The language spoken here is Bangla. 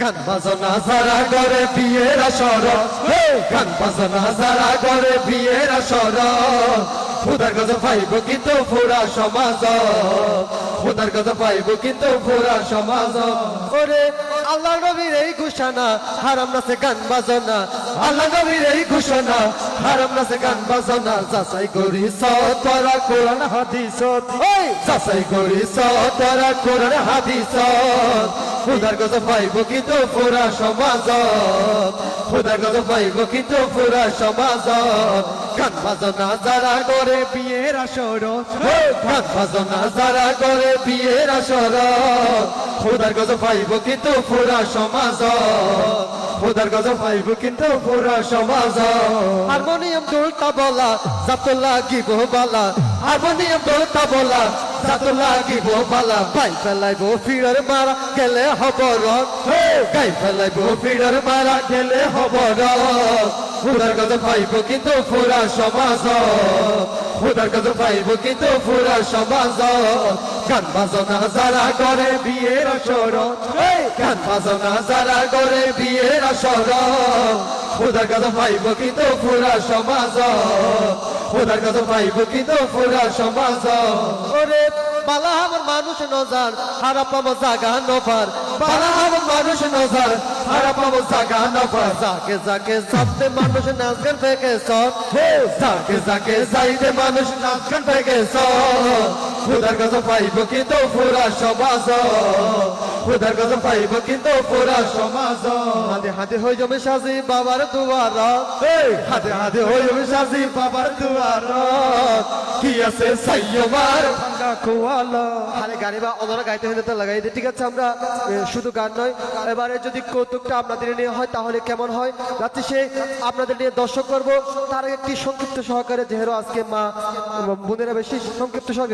গান বাজনা যারা করে বিয়ের আসর। হে! গান বাজনা যারা করে বিয়ের আসর। খুদার কাছে পাইব কিন্তু পুরা সমাজ। খুদার কাছে পাইব কিন্তু পুরা সমাজ। ওরে আল্লাহ নবীর এই ঘোষণা, হারাম নাচে গান বাজনা। আল্লাহ নবীর এই ঘোষণা, হারাম নাচে গান বাজনা। যাচাই করি সতরা কোরআন, হাদিস। ওই যাচাই করি সতরা কোরআন, হাদিস। খুদার কাছে পাইব কিন্তু পুরা সমাজ খুদার কাছে পাইব কিন্তু পুরা সমাজ গান বাজনা যারা করে বিয়ের আসর! গান বাজনা যারা করে বিয়ের আসর খুদার কাছে পাইব কিন্তু পুরা সমাজ খুদার কাছে পাইব কিন্তু পুরা সমাজ হারমোনিয়াম দোলতা বলা যাত লাগিব বালা। হারমোনিয়াম দোলতা বলা যাত লাগিব বালা পাই ফেলাইব ফিরার মারা গেলে হব রং গাই ফেলাইব ফিরার মারা গেলে হব রং খুদার কাছে পাইব কিন্তু পুরা সমাজ। খুদার কাছে পাইব কিন্তু পুরা সমাজ। গান বাজনা যারা করে বিয়ের আসর। গান বাজনা যারা করে বিয়ের আসর। খুদার কাছে পাইব কিন্তু পুরা সমাজ। খুদার কাছে পাইব কিন্তু পুরা সমাজ ওরে বালা আমার মানুষ নজার, হারা পাবো জাগা নফার। বালা আমার মানুষ নজার, হারা পাবো জাগা নফার। যাকে যাকে যাতে মানুষ নাচ গান ফেকে সর যাকে যাকে যাইতে মানুষ নাচ গান ফেকে সর। খুদার কাছে পাইব কিন্তু পুরা সমাজ। খুদার কাছে পাইব কিন্তু পুরা সমাজ। হাতে হাতে হয়ে যাবে সাজি বাবার দুয়ার। হাতে হাতে হয়ে যাবে সাজি বাবার দুয়ার। কি আছে সাইয়বার ঠিক আছে আমরা শুধু গান নয়। যদি কৌতুকটা আপনাদের নিয়ে হয়, তাহলে কেমন হয়? সে আপনাদের নিয়ে দর্শক করব। তার একটি সংক্ষিপ্ত সহকারে, যেহেতু আজকে মা, বোনেরা বেশি সংক্ষিপ্ত সহকারে